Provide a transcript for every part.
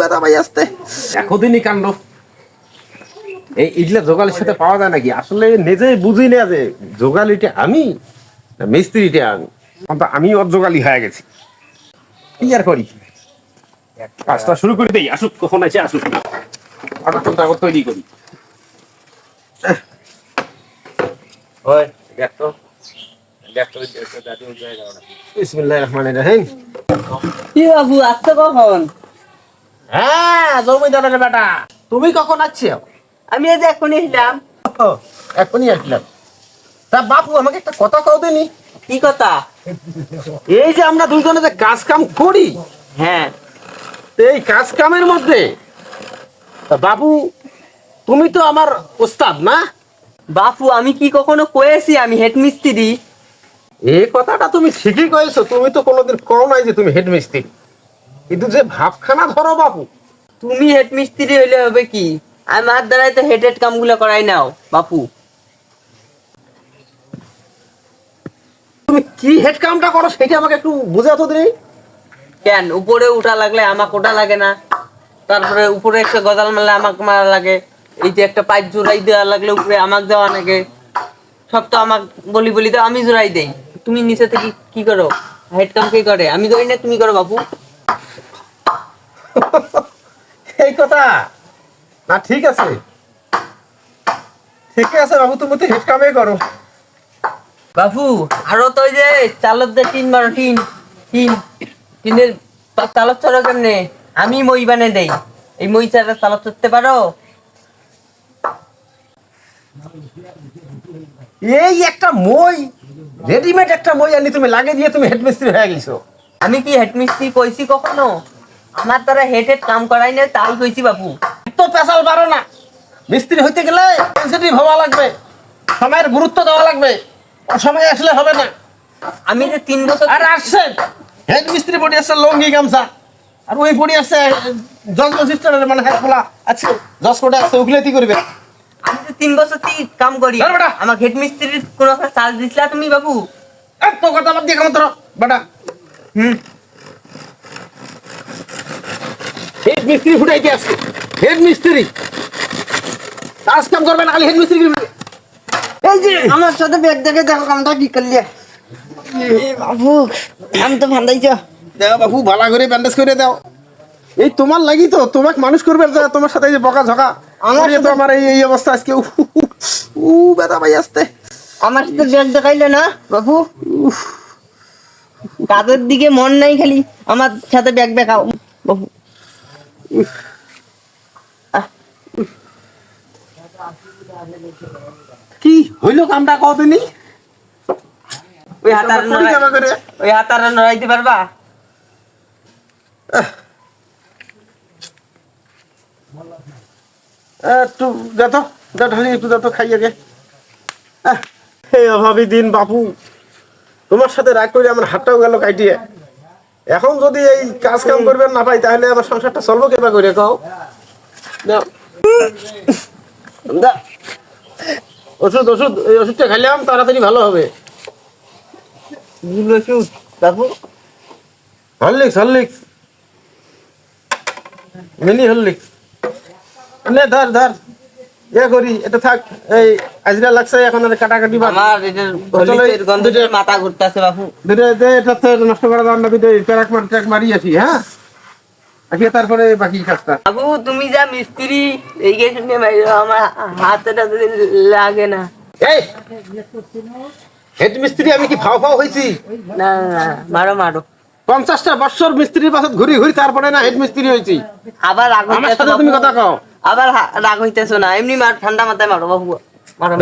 বেদা ভাই আসতে এখদিনই কাণ্ড এই ইডলা জোগালির সাথে পাওয়া যায় নাকি আসলে নিজে বুঝি না যে জোগালিটা আমি মিস্ত্রিটা আমি অন্তত আমি ওর জোগালি হয়ে গেছি কি আর করি কাজটা শুরু করে দেই আসুক কখন আছে আসুক কাগজ টাগজ তৈরি করি ওই দেখ তো দেখ তো বিসমিল্লাহির রহমানির রহিম কি বাবু আসছো কখন হ্যাঁ জমিদারের বেটা। তুমি কখন আসছো? আমি এই যে এখনই এলাম। এখনই আসলাম। তা বাপু আমাকে একটা কথা কও দিনি। কি কথা? এই যে আমরা দুজনে যে কাজ কাম করি হ্যাঁ। এই কাজ কামের মধ্যে তা বাবু তুমি তো আমার ওস্তাদ না? বাপু আমি কি কখনো কয়েছি? আমি হেড মিস্ত্রি এই কথাটা তুমি ঠিকই কয়েছো তুমি তো কোনোদিন কও নাই যে তুমি হেড মিস্ত্রি কিন্তু যে ভাবখানা ধরো বাপু। তুমি হেড মিস্ত্রি হইলে হবে কি? আমার দ্বারাই তো হেড হেড কামগুলো করাই নাও বাপু। তুমি কি হেড কামটা করো সেটা আমাকে একটু বুঝাতো দিনি কেন? উপরে উঠা লাগলে আমাকে ওটা লাগে না। তারপরে উপরে একটা গদাল মারলে আমাকে মারা লাগে। এই যে একটা পাইপ জোড়াই দেওয়া লাগলে উপরে আমাকে দেওয়া লাগে। সব তো আমাকে বলি বলি তো আমি জোড়াই দেই। তুমি নিচে থেকে কি করো? হেড কাম কে করে? আমি করি না তুমি করো বাপু। এই কথা? না ঠিক আছে। ঠিক আছে বাবু তুমি তো হেড কামে করো। বাপু আরও তো যে চালত যে টিন মারো টিন টিন। টিনের পা- চালত চড়ো কেমনে? আমি মই বানে দেই। এই মই চাটা চালত চড়তে পারো? এই একটা মই রেডিমেড একটা মই আনি তুমি লাগে দিয়ে তুমি হেডমিস্ত্রি হয়ে গেছো। আমি কি হেড মিস্ত্রি কইছি কখনো? আমার দ্বারা হেড হেড কাম করাই না তাই কইছি বাপু। তো পেশাল পারো না। মিস্ত্রি হইতে গেলে সেন্সিটিভ হওয়া লাগবে সময়ের গুরুত্ব দেওয়া লাগবে সময় আসলে হবে না। আমি যে তিন বছর আর আসছে হেড মিস্ত্রি পড়ে আসছে লঙ্গি গামছা। আর ওই পড়ে আসছে জজ সিস্টারের মানে হেড খোলা আছে। জজ কোটে আসছে উকিলাতি করবে। আমি যে তিন বছর থেকে কাম করি আমার হেড মিস্ত্রির কোনো চার্জ দিছিলা তুমি বাবু আর তো কথা বাদ দিয়ে কেমন তোর বেটা। হুম। হেড মিস্ত্রি ফুটাইতে আসছে। হেড মিস্ত্রি কাজ কাম করবে না খালি হেড মিস্ত্রি এই যে আমার সাথে ব্যাগ দেখে দেখো কামটা কি করলি। বাবু আমি তো ভান্দাইছ দাও বাবু ভালো করে ব্যান্ডেজ করে দাও। এই তোমার লাগি তো তোমাকে মানুষ করবে তোমার সাথে যে বকা ঝকা। আমার তো আমার এই এই অবস্থা আজকে উ বেদা ভাই আসতে। আমার সাথে ব্যাগ দেখাইলে না? বাবু কাজের দিকে মন নাই খালি আমার সাথে ব্যাগ দেখাও। বাবু। কি হইল কামটা কতদিনই ওই হাতার? ওই হাতার নড়াইতে পারবা? একটু দেখো যা একটু দেখো খাই আগে আহ, এই অভাবী দিন বাপু। তোমার সাথে রাগ করে আমার হাতটাও গেল কাটিয়ে এখন যদি এই কাজ কাম করবেন না পাই তাহলে আমার সংসারটা চলবো কেবা করে কও। ওষুধ ওষুধ এই ওষুধটা খাইলাম তাড়াতাড়ি ভালো হবে। ওষুধ হরলিক্স। Mini Horlicks. নে ধর ধর। ইয়ে করি এটা থাক। এই আজরা লাগছে এখন আর কাটাকাটি বাদ। আমার এটার চলো, হলিদের মাথা ঘুরতেছে বাবু দুটো দে এটা তো নষ্ট করা দাও না দুটো ট্রাক মার ট্রাক মারি আসি হ্যাঁ? আসি তারপরে বাকি কাজটা। বাবু তুমি যা মিস্ত্রি এই গেছে আমার হাতটা যদি লাগে না। এই হেড মিস্ত্রি আমি কি ফাও ফাও হয়েছি না মারো মারো। পঞ্চাশটা বছর মিস্ত্রির পাশে ঘুরি ঘুরি তারপরে না হেড মিস্ত্রি হয়েছি আবার আমার সাথে তুমি কথা কও। আবার রাগ হইতেছো না। এমনি মার ঠান্ডা মাথায় মারো বাবু। মারো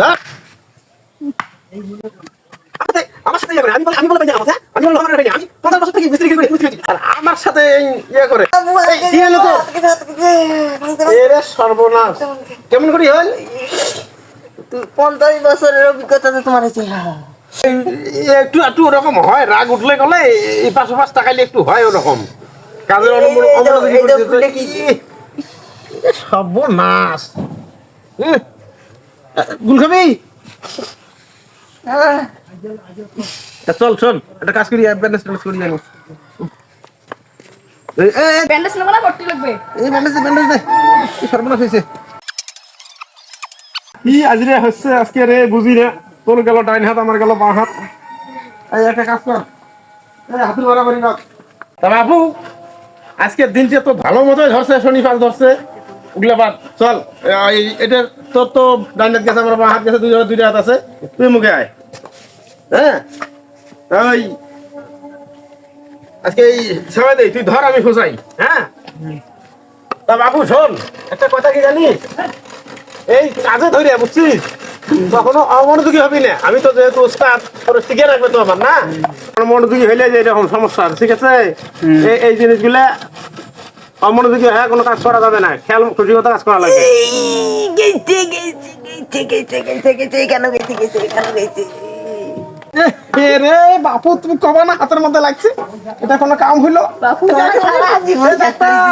আমার সাথে ইয়ে করে, আমি বলে- আমি বলে পাই না আমার? আমি বলে আমার আমি পঞ্চাশ বছর থেকে মিস্ত্রি করে মিস্ত্রি আর আমার সাথে ইয়ে করে। এই, কি এরে সর্বনাশ। কেমন করি হল তুই পঞ্চাশ বছরের অভিজ্ঞতা তো তোমার আছে। এই- এই একটু একটু ওরকম হয়। রাগ উঠলে গেলে এই পাশে পাশ তাকাইলে একটু হয় ওরকম। কাজের অনুমোদন সর্বনাশ। গুল খাবি চল শোন একটা কাজ করি ব্যান্ডেজ ট্যান্ডেজ করি জানি ব্যান্ডেজ নেব না ভর্তি লাগবে। এই ব্যান্ডেজ ব্যান্ডেজ দে। সর্বনাশ হয়েছে। কি আজরে হচ্ছে আজকে রে বুঝি না তোর গেল ডাইন হাত আমার গেল বাঁ হাত। এই একটা কাজ কর। এই হাতুর মারামারি না তা বাবু আজকের দিনটা তো ভালো মতোই ধরছে শনিবার ধরছে। ওগুলা বাদ। চল এটা তোর তো ডাইন হাত গেছে আমার বাঁ হাত গেছে দুই দুইটা হাত আছে। তুই মুখে আয়। হ্যাঁ? ওই আজকে এই সময় দে তুই ধর আমি ফোসাই। হ্যাঁ? তা বাবু শোন একটা কথা কি জানিস? এই কাজে ধরে বুঝছিস? কখনো অমনোযোগী হবি না। আমি তো যেহেতু উস্তাদ শিখে রাখবে তো আমার না? অমনোযোগী হইলে যে এরকম সমস্যা ঠিক আছে? এই আমার মনে হ্যাঁ কোনো কাজ করা যাবে না। খেয়াল খুশি মতো কাজ করা রে বাপু না মধ্যে লাগছে। এটা কোনো কাম হইল? ডাক্তার।